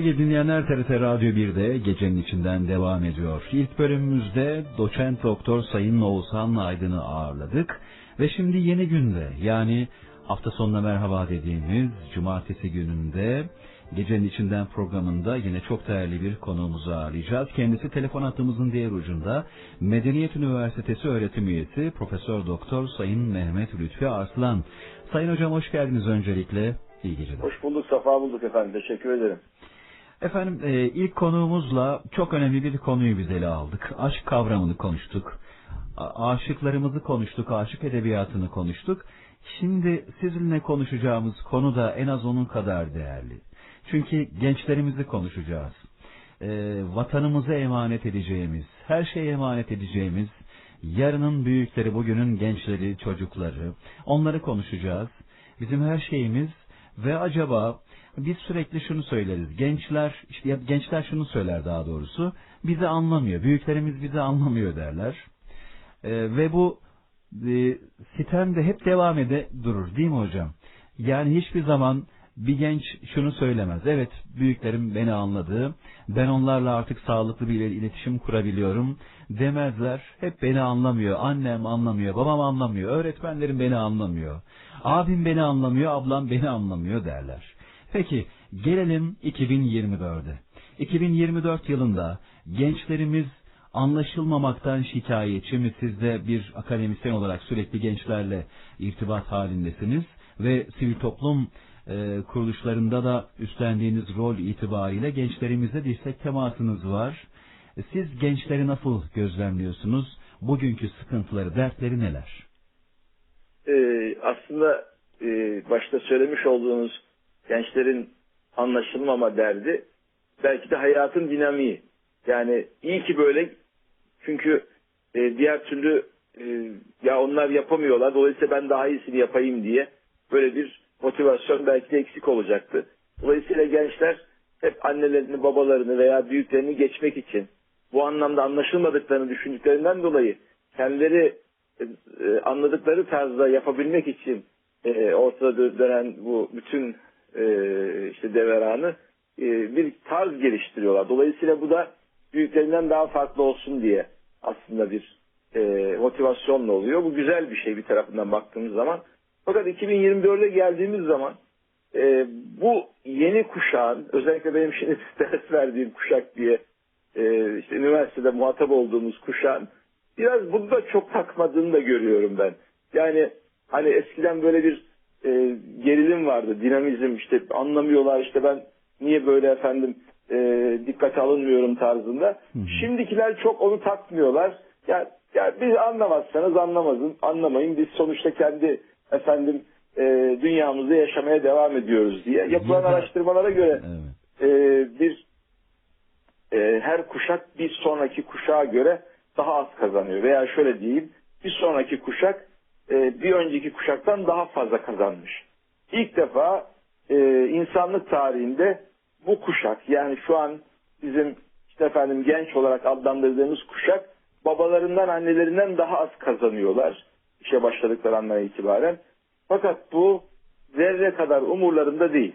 Sevgili dinleyenler TRT Radyo 1'de gecenin içinden devam ediyor. İlk bölümümüzde doçent doktor Sayın Oğuzhan Aydın'ı ağırladık. Ve şimdi yeni günde yani hafta sonuna merhaba dediğimiz cumartesi gününde Gecenin içinden programında yine çok değerli bir konuğumuzu ağırlayacağız. Kendisi telefon hattımızın diğer ucunda Medeniyet Üniversitesi öğretim üyesi Profesör Doktor Sayın Mehmet Lütfi Arslan. Sayın hocam hoş geldiniz öncelikle. İyi geceler. Hoş bulduk, safa bulduk efendim. Teşekkür ederim. Efendim e, ilk konuğumuzla çok önemli bir konuyu biz ele aldık. Aşk kavramını konuştuk. Aşıklarımızı konuştuk, aşık edebiyatını konuştuk. Şimdi sizinle konuşacağımız konu da en az onun kadar değerli. Çünkü gençlerimizi konuşacağız. E, vatanımıza emanet edeceğimiz, her şeye emanet edeceğimiz, yarının büyükleri, bugünün gençleri, çocukları, onları konuşacağız. Bizim her şeyimiz ve acaba biz sürekli şunu söyleriz. Gençler, işte gençler şunu söyler daha doğrusu. Bizi anlamıyor. Büyüklerimiz bizi anlamıyor derler. E, ve bu e, sitem de hep devam ede durur değil mi hocam? Yani hiçbir zaman bir genç şunu söylemez. Evet büyüklerim beni anladı. Ben onlarla artık sağlıklı bir iletişim kurabiliyorum demezler. Hep beni anlamıyor. Annem anlamıyor. Babam anlamıyor. Öğretmenlerim beni anlamıyor. Abim beni anlamıyor. Ablam beni anlamıyor derler. Peki gelelim 2024'e. 2024 yılında gençlerimiz anlaşılmamaktan şikayetçi mi? Siz de bir akademisyen olarak sürekli gençlerle irtibat halindesiniz ve sivil toplum e, kuruluşlarında da üstlendiğiniz rol itibariyle gençlerimizle dirsek temasınız var. Siz gençleri nasıl gözlemliyorsunuz? Bugünkü sıkıntıları, dertleri neler? Ee, aslında e, başta söylemiş olduğunuz gençlerin anlaşılmama derdi belki de hayatın dinamiği. Yani iyi ki böyle çünkü e, diğer türlü e, ya onlar yapamıyorlar dolayısıyla ben daha iyisini yapayım diye böyle bir motivasyon belki de eksik olacaktı. Dolayısıyla gençler hep annelerini, babalarını veya büyüklerini geçmek için bu anlamda anlaşılmadıklarını düşündüklerinden dolayı kendileri e, e anladıkları tarzda yapabilmek için e, ortada dönen bu bütün e, işte deveranı e, bir tarz geliştiriyorlar. Dolayısıyla bu da büyüklerinden daha farklı olsun diye aslında bir e, motivasyonla oluyor. Bu güzel bir şey bir tarafından baktığımız zaman. Fakat 2024'e geldiğimiz zaman e, bu yeni kuşağın özellikle benim şimdi ders verdiğim kuşak diye e, işte üniversitede muhatap olduğumuz kuşağın biraz bunu da çok takmadığını da görüyorum ben. Yani hani eskiden böyle bir e, gerilim vardı, dinamizm işte anlamıyorlar işte ben niye böyle efendim e, dikkate alınmıyorum tarzında. Hı hı. Şimdikiler çok onu takmıyorlar. Ya, ya biz anlamazsanız anlamazın, anlamayın. Biz sonuçta kendi efendim e, dünyamızda yaşamaya devam ediyoruz diye. Yapılan araştırmalara göre evet. e, bir e, her kuşak bir sonraki kuşağa göre daha az kazanıyor. Veya şöyle diyeyim bir sonraki kuşak e, bir önceki kuşaktan daha fazla kazanmış. İlk defa e, insanlık tarihinde bu kuşak yani şu an bizim işte efendim genç olarak adlandırdığımız kuşak babalarından annelerinden daha az kazanıyorlar işe başladıkları andan itibaren. Fakat bu zerre kadar umurlarında değil.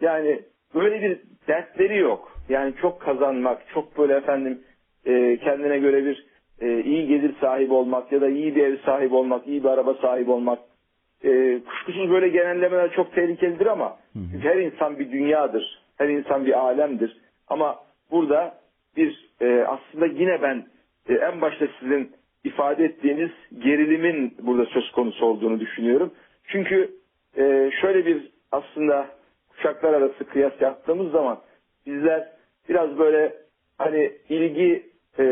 Yani böyle bir dertleri yok. Yani çok kazanmak, çok böyle efendim e, kendine göre bir e, iyi gelir sahibi olmak ya da iyi bir ev sahibi olmak, iyi bir araba sahibi olmak. E, kuşkusuz böyle genellemeler çok tehlikelidir ama hı. her insan bir dünyadır. Her insan bir alemdir. Ama burada bir e, aslında yine ben e, en başta sizin ifade ettiğiniz gerilimin burada söz konusu olduğunu düşünüyorum. Çünkü e, şöyle bir aslında kuşaklar arası kıyas yaptığımız zaman bizler biraz böyle hani ilgi e,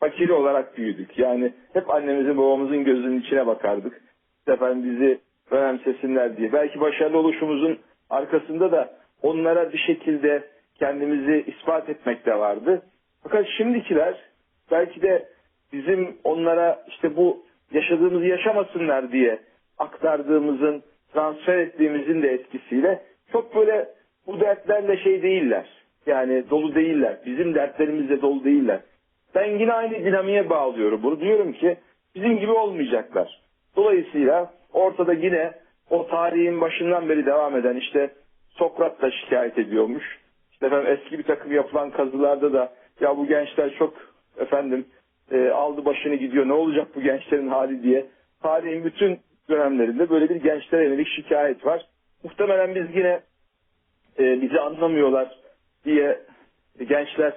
fakiri olarak büyüdük. Yani hep annemizin babamızın gözünün içine bakardık. Efendim bizi önemsesinler diye. Belki başarılı oluşumuzun arkasında da onlara bir şekilde kendimizi ispat etmek de vardı. Fakat şimdikiler belki de bizim onlara işte bu yaşadığımızı yaşamasınlar diye aktardığımızın, transfer ettiğimizin de etkisiyle çok böyle bu dertlerle şey değiller. Yani dolu değiller. Bizim dertlerimizle dolu değiller. Ben yine aynı dinamiğe bağlıyorum bunu. Diyorum ki bizim gibi olmayacaklar. Dolayısıyla ortada yine o tarihin başından beri devam eden işte Sokrat da şikayet ediyormuş. İşte efendim eski bir takım yapılan kazılarda da ya bu gençler çok efendim e, aldı başını gidiyor ne olacak bu gençlerin hali diye tarihin bütün dönemlerinde böyle bir gençlere yönelik şikayet var. Muhtemelen biz yine e, bizi anlamıyorlar diye gençler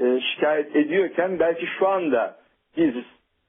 e, şikayet ediyorken belki şu anda biz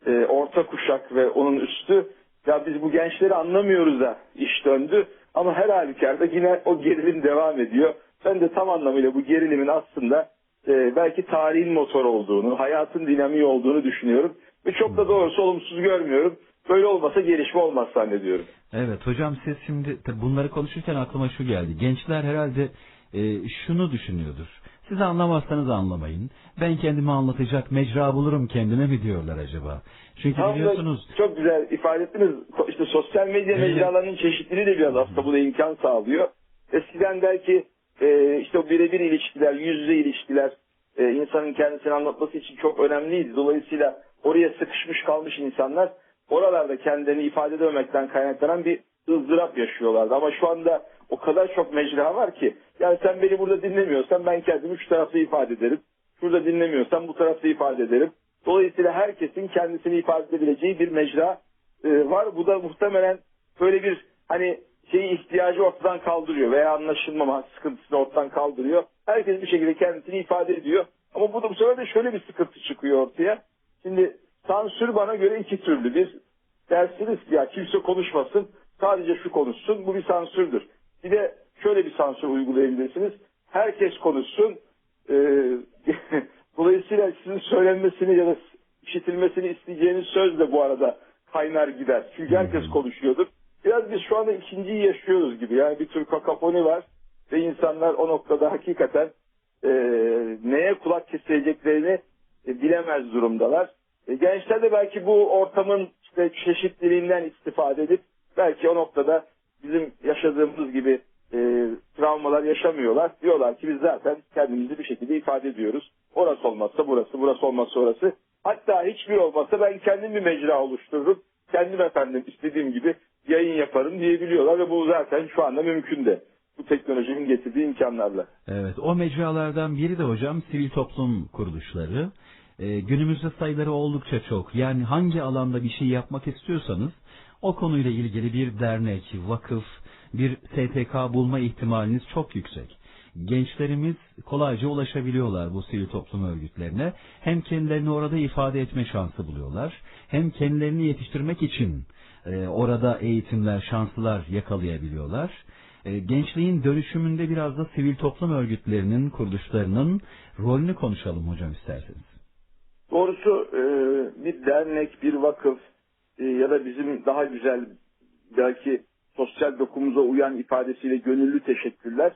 e, orta kuşak ve onun üstü ya biz bu gençleri anlamıyoruz da iş döndü ama her halükarda yine o gerilim devam ediyor. Ben de tam anlamıyla bu gerilimin aslında e, belki tarihin motor olduğunu, hayatın dinamiği olduğunu düşünüyorum. Ve çok da doğrusu olumsuz görmüyorum. Böyle olmasa gelişme olmaz zannediyorum. Evet hocam siz şimdi bunları konuşurken aklıma şu geldi. Gençler herhalde e, şunu düşünüyordur. Siz anlamazsanız anlamayın. Ben kendimi anlatacak mecra bulurum kendime mi diyorlar acaba? Çünkü Tam biliyorsunuz çok güzel ifade ettiniz. İşte sosyal medya Evet. mecralarının çeşitliliği de biraz aslında buna imkan sağlıyor. Eskiden belki e, işte o birebir ilişkiler, yüz yüze ilişkiler e, insanın kendisini anlatması için çok önemliydi. Dolayısıyla oraya sıkışmış kalmış insanlar oralarda kendilerini ifade edememekten kaynaklanan bir ızdırap yaşıyorlardı. Ama şu anda o kadar çok mecra var ki yani sen beni burada dinlemiyorsan ben kendimi şu tarafta ifade ederim. Şurada dinlemiyorsan bu tarafta ifade ederim. Dolayısıyla herkesin kendisini ifade edebileceği bir mecra e, var. Bu da muhtemelen böyle bir hani şeyi ihtiyacı ortadan kaldırıyor veya anlaşılmama sıkıntısını ortadan kaldırıyor. Herkes bir şekilde kendisini ifade ediyor. Ama bu da bu sefer de şöyle bir sıkıntı çıkıyor ortaya. Şimdi sansür bana göre iki türlü. Bir dersiniz ya kimse konuşmasın sadece şu konuşsun bu bir sansürdür. Bir de şöyle bir sansür uygulayabilirsiniz. Herkes konuşsun. Ee, dolayısıyla sizin söylenmesini ya da işitilmesini isteyeceğiniz söz de bu arada kaynar gider. Çünkü herkes konuşuyordur. Biraz biz şu anda ikinciyi yaşıyoruz gibi. Yani bir tür kakafoni var ve insanlar o noktada hakikaten e, neye kulak kesileceklerini e, bilemez durumdalar. E, gençler de belki bu ortamın işte çeşitliliğinden istifade edip belki o noktada bizim yaşadığımız gibi e, travmalar yaşamıyorlar. Diyorlar ki biz zaten kendimizi bir şekilde ifade ediyoruz. Orası olmazsa burası, burası olmazsa orası. Hatta hiçbir olmazsa ben kendim bir mecra oluştururum. Kendim efendim istediğim gibi yayın yaparım diyebiliyorlar ve bu zaten şu anda mümkün de. Bu teknolojinin getirdiği imkanlarla. Evet, o mecralardan biri de hocam sivil toplum kuruluşları. Ee, günümüzde sayıları oldukça çok. Yani hangi alanda bir şey yapmak istiyorsanız o konuyla ilgili bir dernek, vakıf, bir STK bulma ihtimaliniz çok yüksek. Gençlerimiz kolayca ulaşabiliyorlar bu sivil toplum örgütlerine. Hem kendilerini orada ifade etme şansı buluyorlar. Hem kendilerini yetiştirmek için e, orada eğitimler, şanslar yakalayabiliyorlar. E, gençliğin dönüşümünde biraz da sivil toplum örgütlerinin, kuruluşlarının rolünü konuşalım hocam isterseniz. Doğrusu e, bir dernek, bir vakıf e, ya da bizim daha güzel belki sosyal dokumuza uyan ifadesiyle gönüllü teşekkürler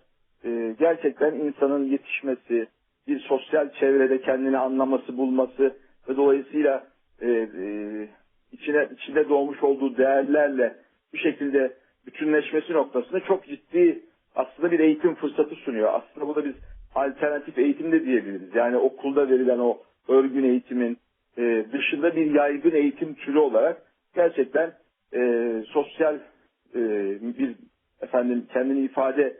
e, gerçekten insanın yetişmesi, bir sosyal çevrede kendini anlaması, bulması ve dolayısıyla e, e, içine içinde doğmuş olduğu değerlerle bir şekilde bütünleşmesi noktasında çok ciddi aslında bir eğitim fırsatı sunuyor. Aslında bu da biz alternatif eğitim de diyebiliriz. Yani okulda verilen o örgün eğitimin dışında bir yaygın eğitim türü olarak gerçekten e, sosyal e, bir efendim kendini ifade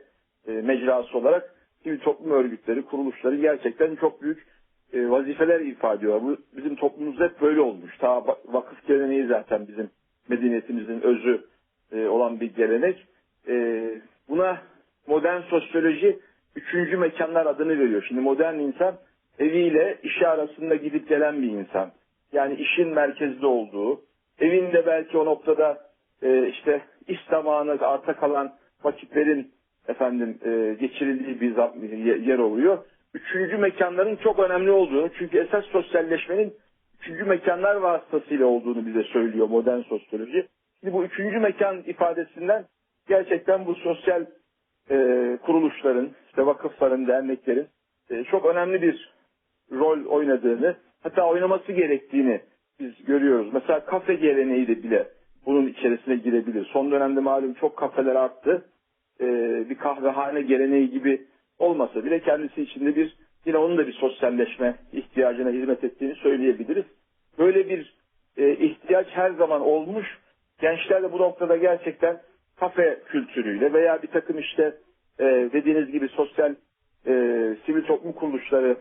e, mecrası olarak sivil toplum örgütleri, kuruluşları gerçekten çok büyük e, vazifeler ifade ediyorlar. Bu bizim toplumumuzda hep böyle olmuş. Ta va- vakıf geleneği zaten bizim medeniyetimizin özü e, olan bir gelenek. E, buna modern sosyoloji üçüncü mekanlar adını veriyor. Şimdi modern insan eviyle işi arasında gidip gelen bir insan. Yani işin merkezde olduğu, evinde belki o noktada e, işte iş zamanı arta kalan vakitlerin efendim e, geçirildiği bir yer oluyor. Üçüncü mekanların çok önemli olduğunu çünkü esas sosyalleşmenin üçüncü mekanlar vasıtasıyla olduğunu bize söylüyor modern sosyoloji. Şimdi bu üçüncü mekan ifadesinden gerçekten bu sosyal e, kuruluşların, işte vakıfların, derneklerin e, çok önemli bir rol oynadığını, hatta oynaması gerektiğini biz görüyoruz. Mesela kafe geleneği de bile bunun içerisine girebilir. Son dönemde malum çok kafeler arttı. E, bir kahvehane geleneği gibi olmasa bile kendisi içinde bir yine onun da bir sosyalleşme ihtiyacına hizmet ettiğini söyleyebiliriz. Böyle bir e, ihtiyaç her zaman olmuş. Gençler de bu noktada gerçekten kafe kültürüyle veya bir takım işte e, dediğiniz gibi sosyal e, sivil toplum kuruluşları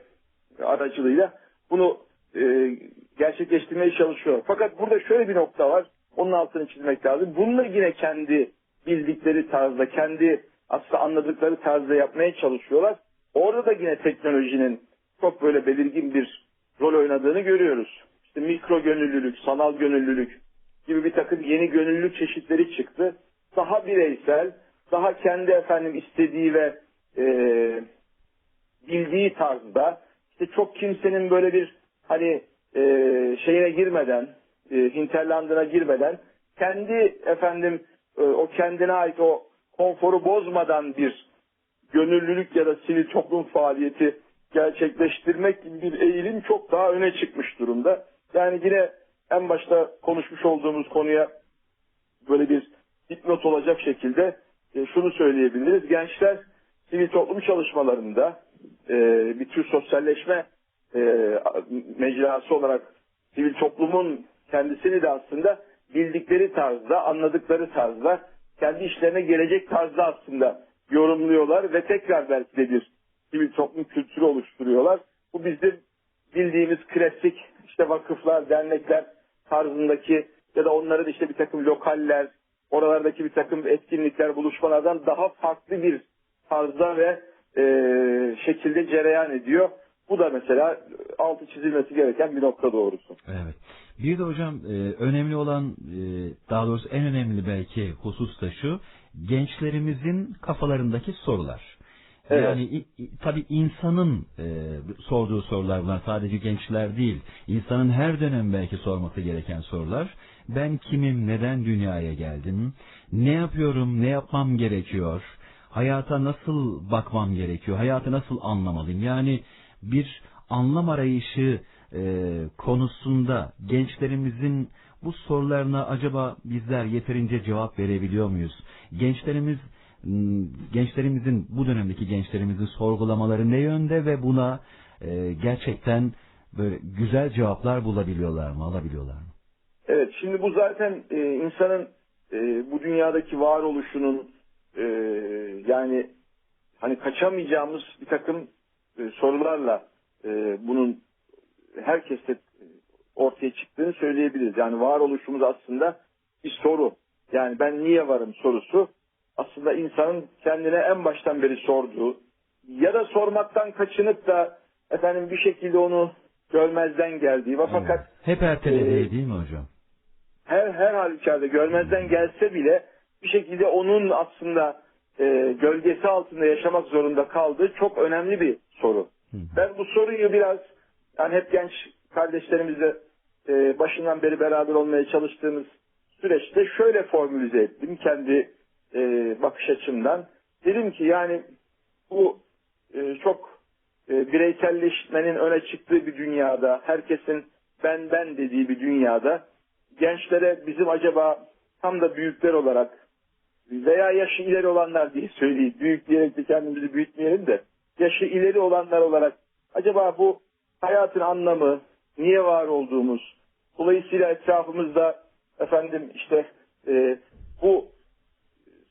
aracılığıyla bunu e, gerçekleştirmeye çalışıyor. Fakat burada şöyle bir nokta var. Onun altını çizmek lazım. Bunu da yine kendi bildikleri tarzda, kendi aslında anladıkları tarzda yapmaya çalışıyorlar. Orada da yine teknolojinin çok böyle belirgin bir rol oynadığını görüyoruz. İşte mikro gönüllülük, sanal gönüllülük gibi bir takım yeni gönüllülük çeşitleri çıktı. Daha bireysel, daha kendi efendim istediği ve e, bildiği tarzda işte çok kimsenin böyle bir hani e, şeyine girmeden e, hinterlandına girmeden kendi efendim e, o kendine ait o konforu bozmadan bir gönüllülük ya da sivil toplum faaliyeti gerçekleştirmek gibi bir eğilim çok daha öne çıkmış durumda. Yani yine en başta konuşmuş olduğumuz konuya böyle bir dipnot olacak şekilde e, şunu söyleyebiliriz. Gençler sivil toplum çalışmalarında e, bir tür sosyalleşme e, mecrası olarak sivil toplumun kendisini de aslında bildikleri tarzda, anladıkları tarzda, kendi işlerine gelecek tarzda aslında yorumluyorlar ve tekrar belki de bir sivil toplum kültürü oluşturuyorlar. Bu bizim bildiğimiz klasik işte vakıflar, dernekler tarzındaki ya da onların işte bir takım lokaller, oralardaki bir takım etkinlikler, buluşmalardan daha farklı bir tarzda ve e, şekilde cereyan ediyor. Bu da mesela altı çizilmesi gereken bir nokta doğrusu. Evet. Bir de hocam e, önemli olan e, daha doğrusu en önemli belki husus da şu gençlerimizin kafalarındaki sorular. Evet. Yani tabii insanın e, sorduğu sorular bunlar sadece gençler değil. İnsanın her dönem belki sorması gereken sorular. Ben kimim, neden dünyaya geldim, ne yapıyorum, ne yapmam gerekiyor, hayata nasıl bakmam gerekiyor, hayatı nasıl anlamalıyım? Yani bir anlam arayışı e, konusunda gençlerimizin bu sorularına acaba bizler yeterince cevap verebiliyor muyuz? Gençlerimiz gençlerimizin bu dönemdeki gençlerimizin sorgulamaları ne yönde ve buna e, gerçekten böyle güzel cevaplar bulabiliyorlar mı, alabiliyorlar mı? Evet, şimdi bu zaten e, insanın e, bu dünyadaki varoluşunun e, yani hani kaçamayacağımız bir takım e, sorularla e, bunun herkeste ortaya çıktığını söyleyebiliriz. Yani varoluşumuz aslında bir soru. Yani ben niye varım sorusu aslında insanın kendine en baştan beri sorduğu ya da sormaktan kaçınıp da efendim bir şekilde onu görmezden geldiği ve fakat Evet. hep ertelediği e, değil mi hocam? her her halükarda görmezden gelse bile bir şekilde onun aslında e, gölgesi altında yaşamak zorunda kaldığı çok önemli bir soru. Ben bu soruyu biraz yani hep genç kardeşlerimizle e, başından beri beraber olmaya çalıştığımız süreçte şöyle formülize ettim kendi e, bakış açımdan. Dedim ki yani bu e, çok e, bireyselleşmenin öne çıktığı bir dünyada, herkesin ben ben dediği bir dünyada gençlere bizim acaba tam da büyükler olarak veya yaşı ileri olanlar diye söyleyeyim. Büyük diyerek de kendimizi büyütmeyelim de yaşı ileri olanlar olarak acaba bu hayatın anlamı, niye var olduğumuz, dolayısıyla etrafımızda efendim işte e, bu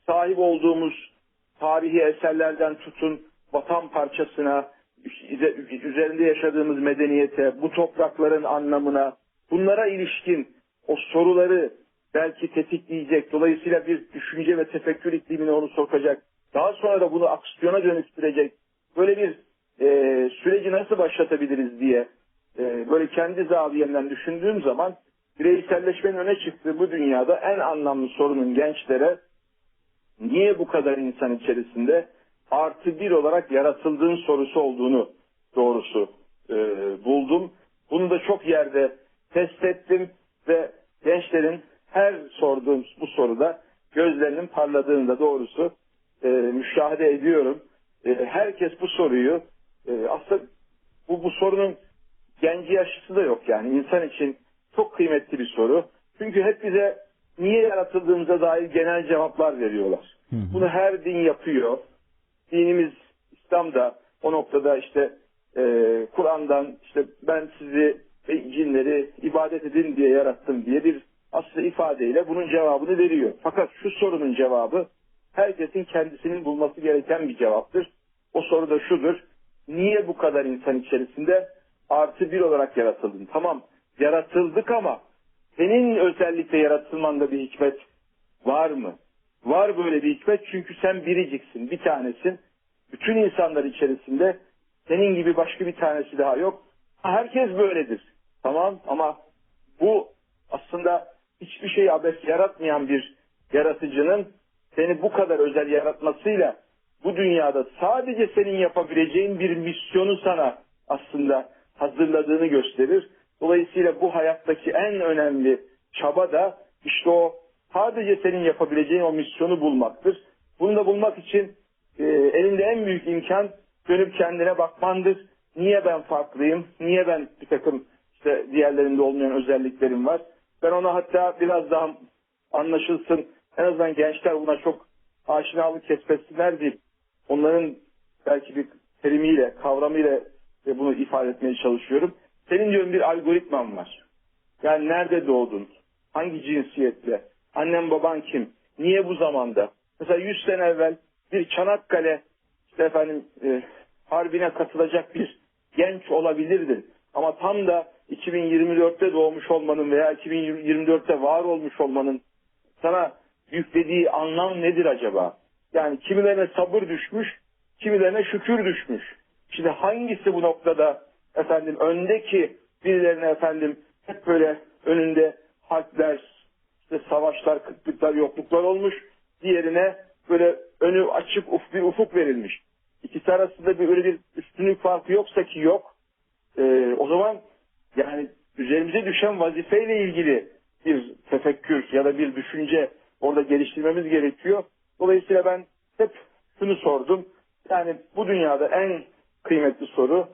sahip olduğumuz tarihi eserlerden tutun vatan parçasına, üze- üzerinde yaşadığımız medeniyete, bu toprakların anlamına, bunlara ilişkin o soruları belki tetikleyecek, dolayısıyla bir düşünce ve tefekkür iklimine onu sokacak, daha sonra da bunu aksiyona dönüştürecek, böyle bir e, süreci nasıl başlatabiliriz diye e, böyle kendi zaviyemden düşündüğüm zaman bireyselleşmenin öne çıktığı bu dünyada en anlamlı sorunun gençlere niye bu kadar insan içerisinde artı bir olarak yaratıldığın sorusu olduğunu doğrusu e, buldum. Bunu da çok yerde test ettim ve gençlerin her sorduğum bu soruda gözlerinin parladığını da doğrusu e, müşahede ediyorum. E, herkes bu soruyu e, aslında bu, bu sorunun genci yaşlısı da yok yani insan için çok kıymetli bir soru. Çünkü hep bize niye yaratıldığımıza dair genel cevaplar veriyorlar. Hı hı. Bunu her din yapıyor. Dinimiz İslam da o noktada işte e, Kur'an'dan işte ben sizi ve cinleri ibadet edin diye yarattım diye bir aslında ifadeyle bunun cevabını veriyor. Fakat şu sorunun cevabı herkesin kendisinin bulması gereken bir cevaptır. O soru da şudur. Niye bu kadar insan içerisinde artı bir olarak yaratıldın? Tamam yaratıldık ama senin özellikle yaratılmanda bir hikmet var mı? Var böyle bir hikmet çünkü sen biriciksin, bir tanesin. Bütün insanlar içerisinde senin gibi başka bir tanesi daha yok. Herkes böyledir. Tamam ama bu aslında hiçbir şey abes yaratmayan bir yaratıcının seni bu kadar özel yaratmasıyla bu dünyada sadece senin yapabileceğin bir misyonu sana aslında hazırladığını gösterir. Dolayısıyla bu hayattaki en önemli çaba da işte o sadece senin yapabileceğin o misyonu bulmaktır. Bunu da bulmak için e, elinde en büyük imkan dönüp kendine bakmandır. Niye ben farklıyım? Niye ben bir takım işte diğerlerinde olmayan özelliklerim var? Ben ona hatta biraz daha anlaşılsın. En azından gençler buna çok aşinalık kesbetsinler deyip onların belki bir terimiyle, kavramıyla bunu ifade etmeye çalışıyorum. Senin diyorum bir algoritman var. Yani nerede doğdun? Hangi cinsiyetle? Annen baban kim? Niye bu zamanda? Mesela 100 sene evvel bir Çanakkale işte efendim e, harbine katılacak bir genç olabilirdin. Ama tam da 2024'te doğmuş olmanın veya 2024'te var olmuş olmanın sana yüklediği anlam nedir acaba? Yani kimilerine sabır düşmüş, kimilerine şükür düşmüş. Şimdi hangisi bu noktada efendim öndeki birilerine efendim hep böyle önünde harpler, işte savaşlar, kıtlıklar, yokluklar olmuş. Diğerine böyle önü açık uf, bir ufuk verilmiş. İkisi arasında bir öyle bir üstünlük farkı yoksa ki yok. Ee, o zaman yani üzerimize düşen vazifeyle ilgili bir tefekkür ya da bir düşünce orada geliştirmemiz gerekiyor. Dolayısıyla ben hep şunu sordum. Yani bu dünyada en kıymetli soru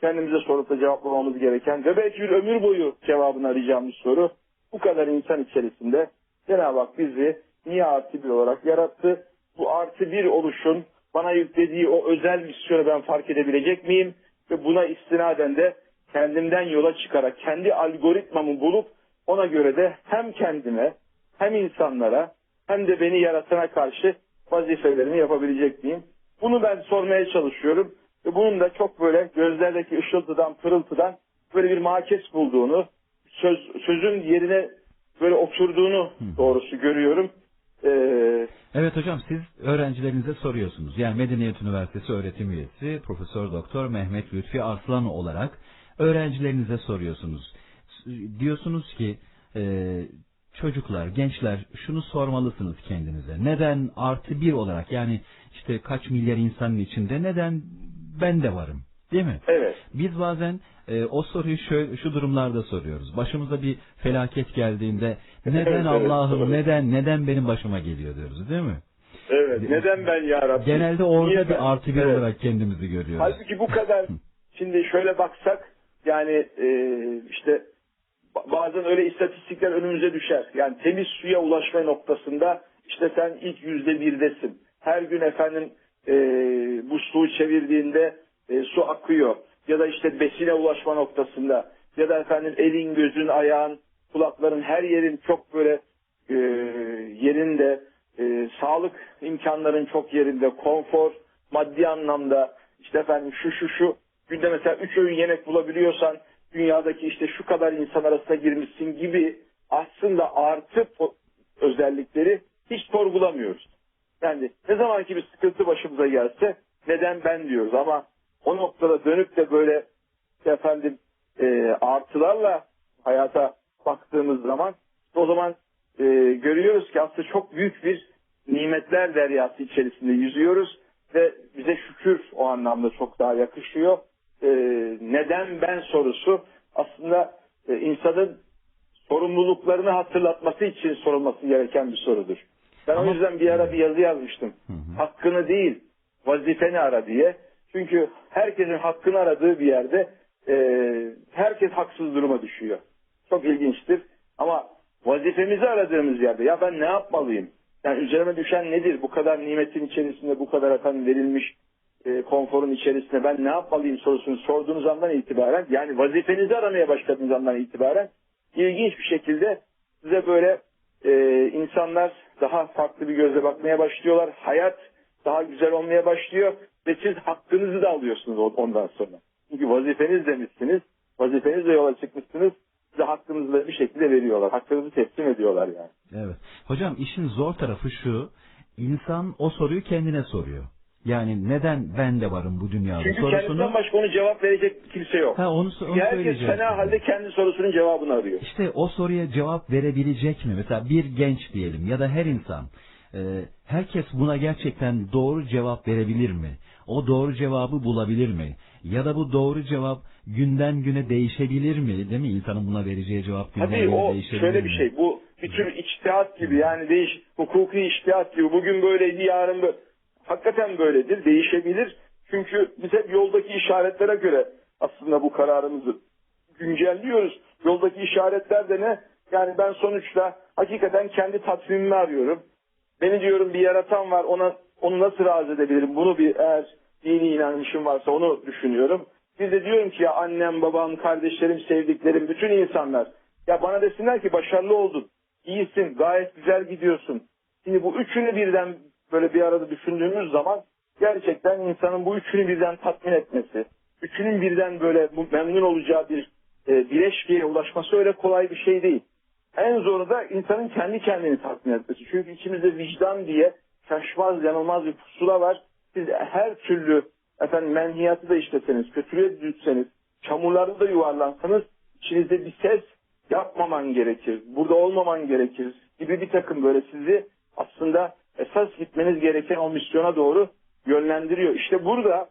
kendimize sorup da cevaplamamız gereken ve belki bir ömür boyu cevabını arayacağımız soru. Bu kadar insan içerisinde Cenab-ı Hak bizi niye artı bir olarak yarattı? Bu artı bir oluşun bana yüklediği o özel misyonu ben fark edebilecek miyim? Ve buna istinaden de kendimden yola çıkarak kendi algoritmamı bulup ona göre de hem kendime hem insanlara hem de beni yaratana karşı vazifelerimi yapabilecek miyim? Bunu ben sormaya çalışıyorum. Ve bunun da çok böyle gözlerdeki ışıltıdan, pırıltıdan böyle bir makes bulduğunu, söz, sözün yerine böyle oturduğunu doğrusu görüyorum. Ee, Evet hocam siz öğrencilerinize soruyorsunuz. Yani Medeniyet Üniversitesi öğretim üyesi Profesör Doktor Mehmet Lütfi Arslan olarak öğrencilerinize soruyorsunuz. Diyorsunuz ki e, çocuklar, gençler şunu sormalısınız kendinize. Neden artı bir olarak yani işte kaç milyar insanın içinde neden ben de varım? Değil mi? evet. Biz bazen e, o soruyu şöyle, şu durumlarda soruyoruz. Başımıza bir felaket geldiğinde neden Evet, evet, Allah'ım doğru. neden neden benim başıma geliyor diyoruz değil mi? Evet. Neden ben ya Rabbi? Genelde orada Niye ben? bir artı bir Evet. olarak kendimizi görüyoruz. Halbuki bu kadar şimdi şöyle baksak yani e, işte ba- bazen öyle istatistikler önümüze düşer. Yani temiz suya ulaşma noktasında işte sen ilk yüzde birdesin. Her gün efendim e, bu suyu çevirdiğinde e, su akıyor. Ya da işte besine ulaşma noktasında ya da efendim elin, gözün, ayağın, kulakların her yerin çok böyle e, yerinde, e, sağlık imkanların çok yerinde, konfor, maddi anlamda işte efendim şu şu şu günde mesela üç öğün yemek bulabiliyorsan dünyadaki işte şu kadar insan arasına girmişsin gibi aslında artı özellikleri hiç sorgulamıyoruz. Yani ne zaman ki bir sıkıntı başımıza gelse neden ben diyoruz ama o noktada dönüp de böyle efendim e, artılarla hayata baktığımız zaman o zaman e, görüyoruz ki aslında çok büyük bir nimetler deryası içerisinde yüzüyoruz ve bize şükür o anlamda çok daha yakışıyor. E, neden ben sorusu aslında e, insanın sorumluluklarını hatırlatması için sorulması gereken bir sorudur. Ben Ama- o yüzden bir ara bir yazı yazmıştım. Hı hı. Hakkını değil, vazifeni ara diye. Çünkü herkesin hakkını aradığı bir yerde e, herkes haksız duruma düşüyor. Çok ilginçtir. Ama vazifemizi aradığımız yerde ya ben ne yapmalıyım? Yani üzerime düşen nedir? Bu kadar nimetin içerisinde, bu kadar efendim verilmiş e, konforun içerisinde ben ne yapmalıyım sorusunu sorduğunuz andan itibaren yani vazifenizi aramaya başladığınız andan itibaren ilginç bir şekilde size böyle e, insanlar daha farklı bir gözle bakmaya başlıyorlar. Hayat daha güzel olmaya başlıyor ve siz hakkınızı da alıyorsunuz ondan sonra. Çünkü vazifeniz demişsiniz, vazifenizle yola çıkmışsınız, size hakkınızı da bir şekilde veriyorlar. Hakkınızı teslim ediyorlar yani. Evet. Hocam işin zor tarafı şu. İnsan o soruyu kendine soruyor. Yani neden ben de varım bu dünyada Çünkü sorusunu. kendisinden başka onu cevap verecek kimse yok. Ha onu, onu Herkes fena halde kendi sorusunun cevabını arıyor. İşte o soruya cevap verebilecek mi? Mesela bir genç diyelim ya da her insan. E, herkes buna gerçekten doğru cevap verebilir mi? O doğru cevabı bulabilir mi? Ya da bu doğru cevap günden güne değişebilir mi? Değil mi? İnsanın buna vereceği cevap günden Tabii güne o değişebilir şöyle mi? bir şey. Bu bir tür içtihat gibi yani değiş hukuki içtihat gibi. Bugün böyleydi yarın böyle. Hakikaten böyledir. Değişebilir. Çünkü biz hep yoldaki işaretlere göre aslında bu kararımızı güncelliyoruz. Yoldaki işaretler de ne? Yani ben sonuçta hakikaten kendi tatminimi arıyorum. Beni diyorum bir yaratan var ona onu nasıl razı edebilirim? Bunu bir eğer dini inanışım varsa onu düşünüyorum. Bir de diyorum ki ya annem, babam, kardeşlerim, sevdiklerim, bütün insanlar ya bana desinler ki başarılı oldun, iyisin, gayet güzel gidiyorsun. Şimdi bu üçünü birden böyle bir arada düşündüğümüz zaman gerçekten insanın bu üçünü birden tatmin etmesi, üçünün birden böyle memnun olacağı bir e, bileşkeye ulaşması öyle kolay bir şey değil. En zoru da insanın kendi kendini tatmin etmesi. Çünkü içimizde vicdan diye şaşmaz yanılmaz bir pusula var. Siz her türlü efendim menhiyatı da işleseniz, kötülüğe düşseniz, çamurlarda da yuvarlansanız içinizde bir ses yapmaman gerekir, burada olmaman gerekir gibi bir takım böyle sizi aslında esas gitmeniz gereken o misyona doğru yönlendiriyor. İşte burada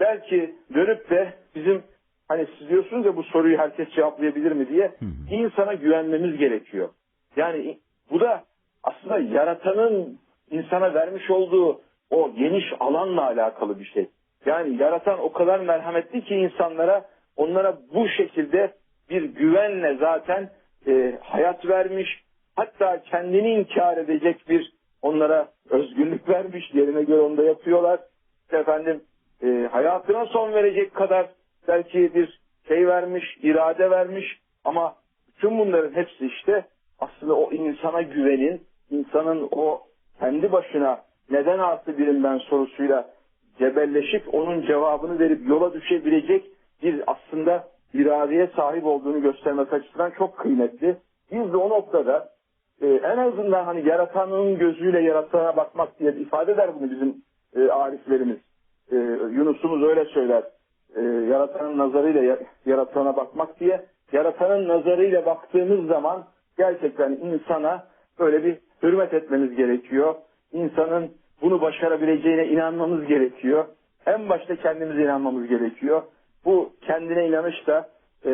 belki dönüp de bizim hani siz diyorsunuz ya bu soruyu herkes cevaplayabilir mi diye insana güvenmemiz gerekiyor. Yani bu da aslında yaratanın insana vermiş olduğu o geniş alanla alakalı bir şey. Yani yaratan o kadar merhametli ki insanlara onlara bu şekilde bir güvenle zaten e, hayat vermiş. Hatta kendini inkar edecek bir onlara özgürlük vermiş. Yerine göre onu da yapıyorlar. İşte efendim e, hayatına son verecek kadar belki bir şey vermiş, irade vermiş ama bütün bunların hepsi işte aslında o insana güvenin, insanın o kendi başına neden artı birim ben sorusuyla cebelleşip onun cevabını verip yola düşebilecek bir aslında iradeye sahip olduğunu göstermek açısından çok kıymetli. Biz de o noktada e, en azından hani yaratanın gözüyle yaratana bakmak diye ifade eder bunu bizim e, ariflerimiz. E, Yunus'umuz öyle söyler. E, yaratanın nazarıyla ya- yaratana bakmak diye. Yaratanın nazarıyla baktığımız zaman gerçekten insana böyle bir hürmet etmemiz gerekiyor. İnsanın bunu başarabileceğine inanmamız gerekiyor. En başta kendimize inanmamız gerekiyor. Bu kendine inanış da e,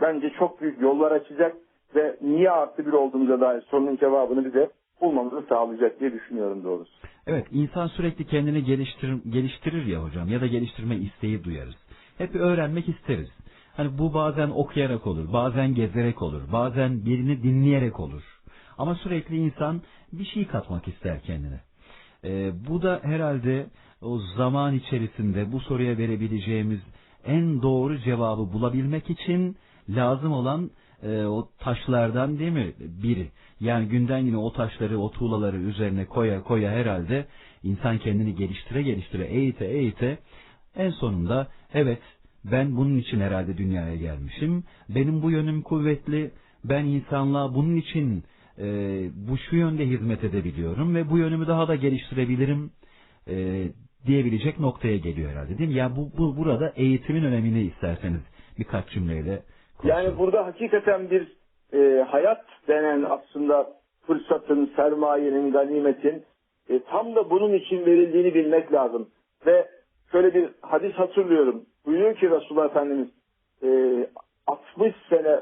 bence çok büyük yollar açacak ve niye artı bir olduğumuza dair sorunun cevabını bize bulmamızı sağlayacak diye düşünüyorum doğrusu. Evet, insan sürekli kendini geliştir, geliştirir ya hocam ya da geliştirme isteği duyarız. Hep öğrenmek isteriz. Hani bu bazen okuyarak olur, bazen gezerek olur, bazen birini dinleyerek olur. Ama sürekli insan bir şey katmak ister kendine. Ee, bu da herhalde o zaman içerisinde bu soruya verebileceğimiz en doğru cevabı bulabilmek için lazım olan e, o taşlardan değil mi biri. Yani günden güne o taşları, o tuğlaları üzerine koya koya herhalde insan kendini geliştire geliştire, eğite eğite en sonunda evet ben bunun için herhalde dünyaya gelmişim. Benim bu yönüm kuvvetli. Ben insanlığa bunun için e, bu şu yönde hizmet edebiliyorum ve bu yönümü daha da geliştirebilirim e, diyebilecek noktaya geliyor herhalde değil mi? Yani bu, bu burada eğitimin önemini isterseniz birkaç cümleyle. Yani burada hakikaten bir e, hayat denen aslında fırsatın, sermayenin, ganimetin e, tam da bunun için verildiğini bilmek lazım. Ve şöyle bir hadis hatırlıyorum. Buyuruyor ki Resulullah Efendimiz e, 60 sene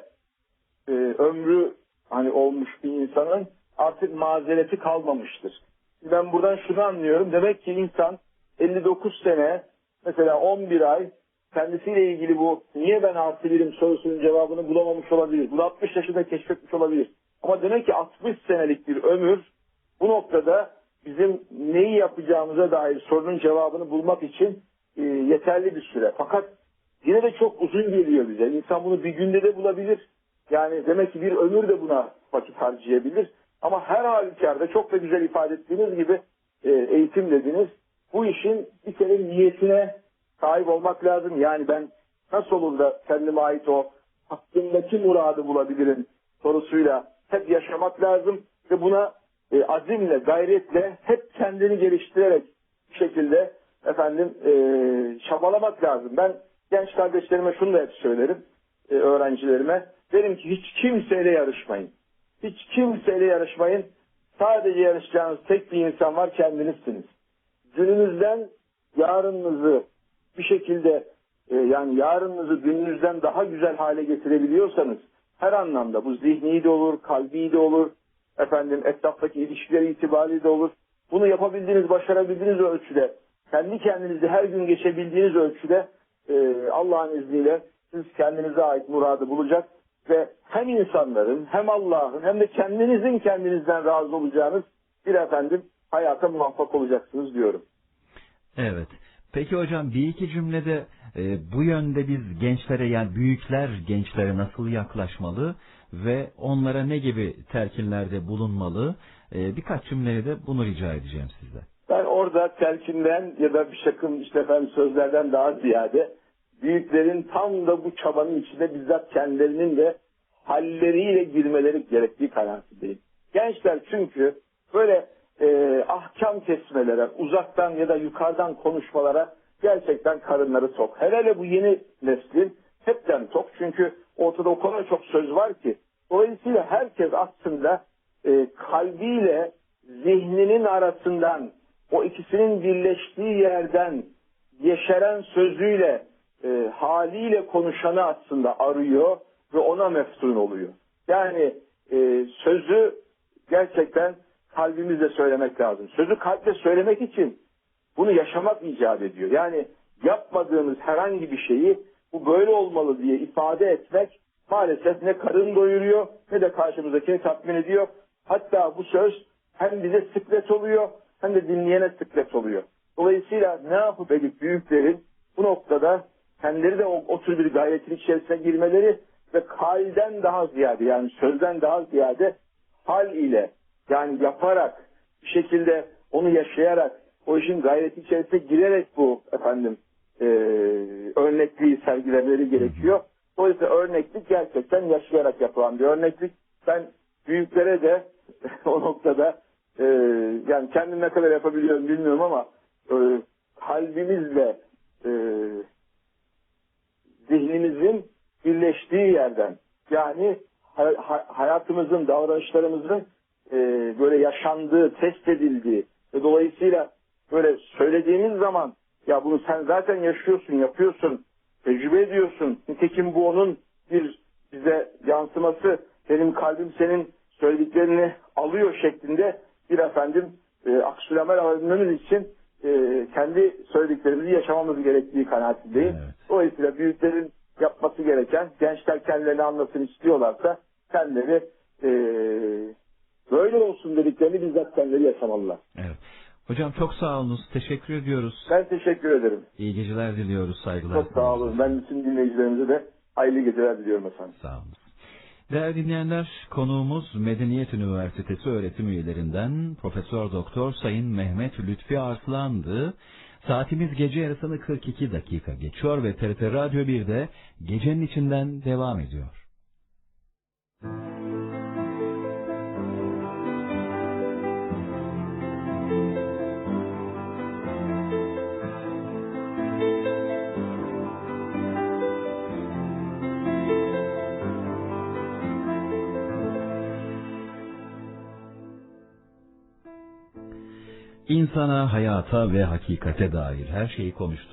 e, ömrü hani olmuş bir insanın artık mazereti kalmamıştır. Ben buradan şunu anlıyorum. Demek ki insan 59 sene mesela 11 ay kendisiyle ilgili bu niye ben artı birim sorusunun cevabını bulamamış olabilir. Bunu 60 yaşında keşfetmiş olabilir. Ama demek ki 60 senelik bir ömür bu noktada bizim neyi yapacağımıza dair sorunun cevabını bulmak için e, yeterli bir süre. Fakat yine de çok uzun geliyor bize. İnsan bunu bir günde de bulabilir. Yani demek ki bir ömür de buna vakit harcayabilir. Ama her halükarda çok da güzel ifade ettiğiniz gibi e, eğitim dediniz. bu işin bir kere niyetine sahip olmak lazım. Yani ben nasıl olur da kendime ait o hakkındaki muradı bulabilirim sorusuyla hep yaşamak lazım ve buna e, azimle, gayretle hep kendini geliştirerek bir şekilde efendim e, çabalamak lazım. Ben genç kardeşlerime şunu da hep söylerim e, öğrencilerime. Derim ki hiç kimseyle yarışmayın. Hiç kimseyle yarışmayın. Sadece yarışacağınız tek bir insan var kendinizsiniz. Gününüzden yarınınızı bir şekilde e, yani yarınınızı gününüzden daha güzel hale getirebiliyorsanız her anlamda bu zihni de olur, kalbi de olur, efendim etraftaki ilişkiler itibariyle de olur. Bunu yapabildiğiniz, başarabildiğiniz ölçüde, kendi kendinizi her gün geçebildiğiniz ölçüde e, Allah'ın izniyle siz kendinize ait muradı bulacak ve hem insanların hem Allah'ın hem de kendinizin kendinizden razı olacağınız bir efendim hayata muvaffak olacaksınız diyorum. Evet. Peki hocam bir iki cümlede e, bu yönde biz gençlere yani büyükler gençlere nasıl yaklaşmalı ve onlara ne gibi telkinlerde bulunmalı? E, birkaç cümlede bunu rica edeceğim sizden. Ben orada telkinden ya da bir şakım işte efendim sözlerden daha ziyade büyüklerin tam da bu çabanın içinde bizzat kendilerinin de halleriyle girmeleri gerektiği kanaatindeyim. Gençler çünkü böyle e, ahkam kesmelere, uzaktan ya da yukarıdan konuşmalara gerçekten karınları tok. Hele hele bu yeni neslin hepten tok. Çünkü ortada o kadar çok söz var ki. Dolayısıyla herkes aslında e, kalbiyle zihninin arasından o ikisinin birleştiği yerden yeşeren sözüyle e, haliyle konuşanı aslında arıyor ve ona meftun oluyor. Yani e, sözü gerçekten kalbimizle söylemek lazım. Sözü kalple söylemek için bunu yaşamak icap ediyor. Yani yapmadığımız herhangi bir şeyi bu böyle olmalı diye ifade etmek maalesef ne karın doyuruyor ne de karşımızdakini tatmin ediyor. Hatta bu söz hem bize sıklet oluyor hem de dinleyene sıklet oluyor. Dolayısıyla ne yapıp edip büyüklerin bu noktada kendileri de o, o tür bir gayretin içerisine girmeleri ve kalden daha ziyade yani sözden daha ziyade hal ile yani yaparak bir şekilde onu yaşayarak o işin gayreti içerisine girerek bu efendim e, örnekliği sergilemeleri gerekiyor. Dolayısıyla örneklik gerçekten yaşayarak yapılan bir örneklik. Ben büyüklere de o noktada e, yani kendim ne kadar yapabiliyorum bilmiyorum ama e, kalbimizle e, zihnimizin birleştiği yerden yani hayatımızın, davranışlarımızın e, böyle yaşandığı, test edildiği ve dolayısıyla böyle söylediğimiz zaman ya bunu sen zaten yaşıyorsun, yapıyorsun, tecrübe ediyorsun. Nitekim bu onun bir bize yansıması. Benim kalbim senin söylediklerini alıyor şeklinde bir efendim e, aksiyonel alabilmemiz için e, kendi söylediklerimizi yaşamamız gerektiği kanaatindeyim. Evet. Dolayısıyla büyüklerin yapması gereken gençler kendilerini anlasın istiyorlarsa kendileri e, böyle olsun dediklerini bizzat kendileri yaşamalılar. Evet. Hocam çok sağ olunuz. Teşekkür ediyoruz. Ben teşekkür ederim. İyi geceler diliyoruz. Saygılar. Çok sağ olun. Ben bütün dinleyicilerimize de hayırlı geceler diliyorum efendim. Sağ olun. Değerli dinleyenler, konuğumuz Medeniyet Üniversitesi öğretim üyelerinden Profesör Doktor Sayın Mehmet Lütfi Arslan'dı. Saatimiz gece yarısını 42 dakika geçiyor ve TRT Radyo 1'de gecenin içinden devam ediyor. İnsana, hayata ve hakikate dair her şeyi konuştu.